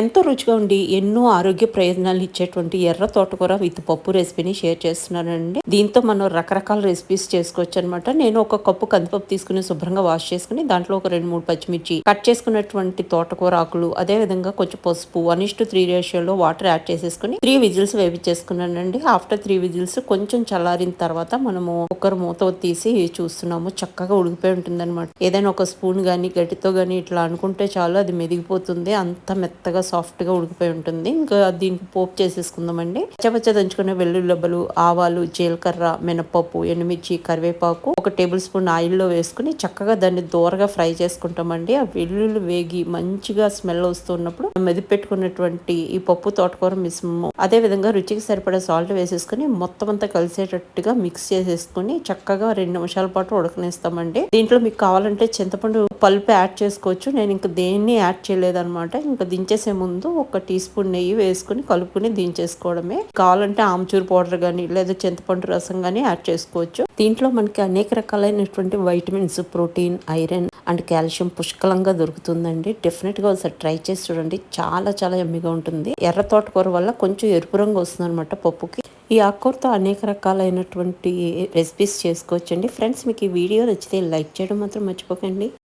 ఎంతో రుచిగా ఉండి ఎన్నో ఆరోగ్య ప్రయోజనాలు ఇచ్చేటువంటి ఎర్ర తోటకూర విత్ పప్పు రెసిపీని షేర్ చేస్తున్నానండి. దీంతో మనం రకరకాల రెసిపీస్ చేసుకోవచ్చు అనమాట నేను ఒక కప్పు కందిపప్పు తీసుకుని శుభ్రంగా వాష్ చేసుకుని దాంట్లో ఒక రెండు మూడు పచ్చిమిర్చి కట్ చేసుకున్నటువంటి తోటకూర ఆకులు అదే విధంగా కొంచెం పసుపు వన్ ఇస్ టు త్రీ రేషియోలో వాటర్ యాడ్ చేసేసుకుని త్రీ విజిల్స్ వేపించేసుకున్నానండి. ఆఫ్టర్ త్రీ విజిల్స్ కొంచెం చల్లారిన తర్వాత మనము కుక్కర్ మూత తీసి చూస్తున్నాము. చక్కగా ఉడికిపోయి ఉంటుందన్నమాట. ఏదైనా ఒక స్పూన్ కానీ గట్టితో కానీ ఇట్లా అనుకుంటే చాలు అది మెదిగిపోతుంది. అంత మెత్తగా సాఫ్ట్గా ఉడికిపోయి ఉంటుంది. ఇంకా దీనికి పోపు చేసేసుకుందామండి. పచ్చపచ్చ దంచుకునే వెల్లుల్లబ్బలు ఆవాలు జీలకర్ర మినపప్పు ఎండుమిర్చి కరివేపాకు ఒక టేబుల్ స్పూన్ ఆయిల్లో వేసుకుని చక్కగా దాన్ని దూరగా ఫ్రై చేసుకుంటామండి. ఆ వెల్లుల్లి వేగి మంచిగా స్మెల్ వస్తున్నప్పుడు మెది పెట్టుకున్నటువంటి ఈ పప్పు తోటకూర మిశ్రమము అదే విధంగా రుచికి సరిపడే సాల్ట్ వేసేసుకుని మొత్తం అంతా కలిసేటట్టుగా మిక్స్ చేసేసుకుని చక్కగా రెండు నిమిషాల పాటు ఉడకనిస్తామండి. దీంట్లో మీకు కావాలంటే చింతపండు పల్పు యాడ్ చేసుకోవచ్చు. నేను ఇంకా దేన్ని యాడ్ చేయలేదన్నమాట. ఇంకా దించేసే ముందు ఒక టీ స్పూన్ నెయ్యి వేసుకుని కలుపుకుని దించేసుకోవడమే. కావాలంటే ఆమ్చూర్ పౌడర్ కానీ లేదా చింతపండు రసం కానీ యాడ్ చేసుకోవచ్చు. దీంట్లో మనకి అనేక రకాలైనటువంటి vitamins protein iron and calcium పుష్కలంగా దొరుకుతుందండి. డెఫినెట్గా ఒకసారి ట్రై చేసి చూడండి. చాలా చాలా ఎమ్మిగా ఉంటుంది. ఎర్ర తోటకూర వల్ల కొంచెం ఎరుపు రంగు వస్తుంది అనమాట పప్పుకి. ఈ ఆకుకూరతో అనేక రకాలైనటువంటి రెసిపీస్ చేసుకోవచ్చండి. ఫ్రెండ్స్ మీకు ఈ వీడియో నచ్చితే లైక్ చేయడం మాత్రం మర్చిపోకండి.